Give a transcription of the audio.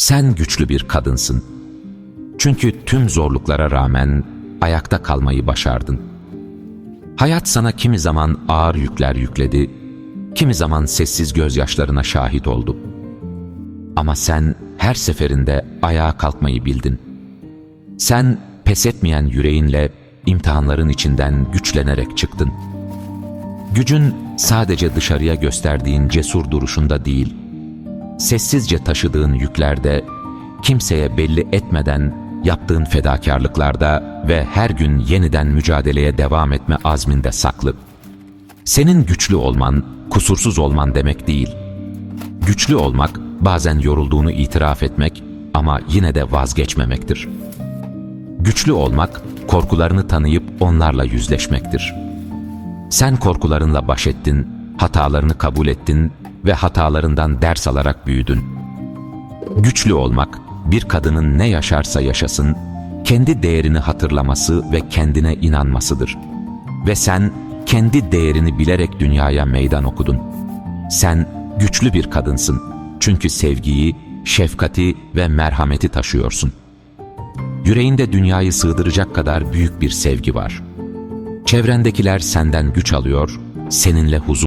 Sen güçlü bir kadınsın. Çünkü tüm zorluklara rağmen ayakta kalmayı başardın. Hayat sana kimi zaman ağır yükler yükledi, kimi zaman sessiz gözyaşlarına şahit oldu. Ama sen her seferinde ayağa kalkmayı bildin. Sen pes etmeyen yüreğinle imtihanların içinden güçlenerek çıktın. Gücün sadece dışarıya gösterdiğin cesur duruşunda değil, sessizce taşıdığın yüklerde, kimseye belli etmeden yaptığın fedakarlıklarda ve her gün yeniden mücadeleye devam etme azminde saklı. Senin güçlü olman, kusursuz olman demek değil. Güçlü olmak, bazen yorulduğunu itiraf etmek ama yine de vazgeçmemektir. Güçlü olmak, korkularını tanıyıp onlarla yüzleşmektir. Sen korkularınla baş ettin, hatalarını kabul ettin ve hatalarından ders alarak büyüdün. Güçlü olmak, bir kadının ne yaşarsa yaşasın, kendi değerini hatırlaması ve kendine inanmasıdır. Ve sen kendi değerini bilerek dünyaya meydan okudun. Sen güçlü bir kadınsın. Çünkü sevgiyi, şefkati ve merhameti taşıyorsun. Yüreğinde dünyayı sığdıracak kadar büyük bir sevgi var. Çevrendekiler senden güç alıyor, seninle huzur